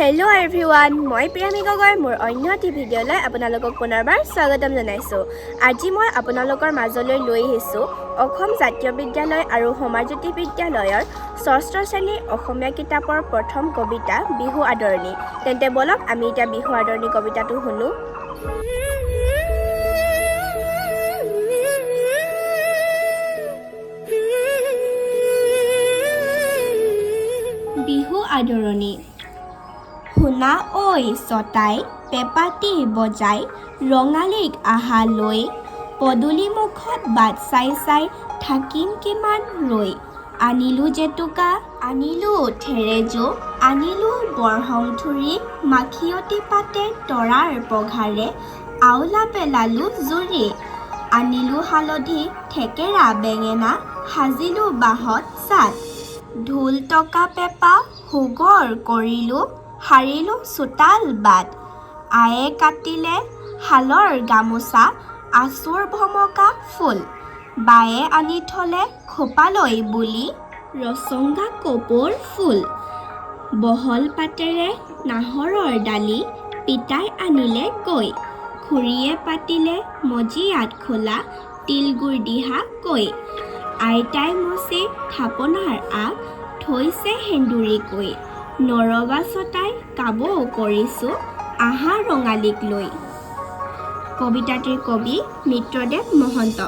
Hello everyone মই প্ৰিয়ামী গগৈ মোৰ অন্য এটি ভিডিঅ'লৈ আপোনালোকক পুনৰবাৰ স্বাগতম জনাইছোঁ। আজি মই আপোনালোকৰ মাজলৈ লৈ আহিছোঁ অসম জাতীয় বিদ্যালয় আৰু সমাজজ্যোতি বিদ্যালয়ৰ ষষ্ঠ শ্ৰেণীৰ অসমীয়া কিতাপৰ প্ৰথম কবিতা বিহু আদৰণি। তেন্তে ব'লক আমি এতিয়া বিহু আদৰণি কবিতাটো শুনো। বিহু আদৰণি। শুনা ঐ ছটাই পেপাটি বজাই ৰঙালীক আহা লৈ পদূলি মুখত বাট চাই চাই থাকিম কিমান ৰৈ। আনিলোঁ জেতুকা আনিলোঁ থেৰেজো আনিলোঁ বৰহংথুৰি মাখিয়তী পাতে তৰাৰ পঘাৰে আওলা পেলালোঁ জুৰি। আনিলোঁ হালধি থেকেৰা বেঙেনা সাজিলোঁ বাঁহত চাট। ঢোল টকা পেঁপা সুগৰ কৰিলোঁ সাৰিলোঁ চোতাল বাট। আয়ে কাটিলে শালৰ গামোচা আঁচুৰ ভমকা ফুল। বায়ে আনি থলে খোপালৈ বুলি ৰচংগা কপৌৰ ফুল। বহল পাতেৰে নাহৰৰ ডালি পিতাই আনিলে কৈ। খুৰীয়ে পাতিলে মজিয়াত খোলা তিলগুৰ দিহা কৈ। আইতাই মচি থাপনাৰ আগ থৈছে সেন্দুৰীকৈ। নৰবা ছটাই কাবৌ কৰিছোঁ আহা ৰঙালীক লৈ। কবিতাটিৰ কবি মিত্ৰদেৱ মহন্ত।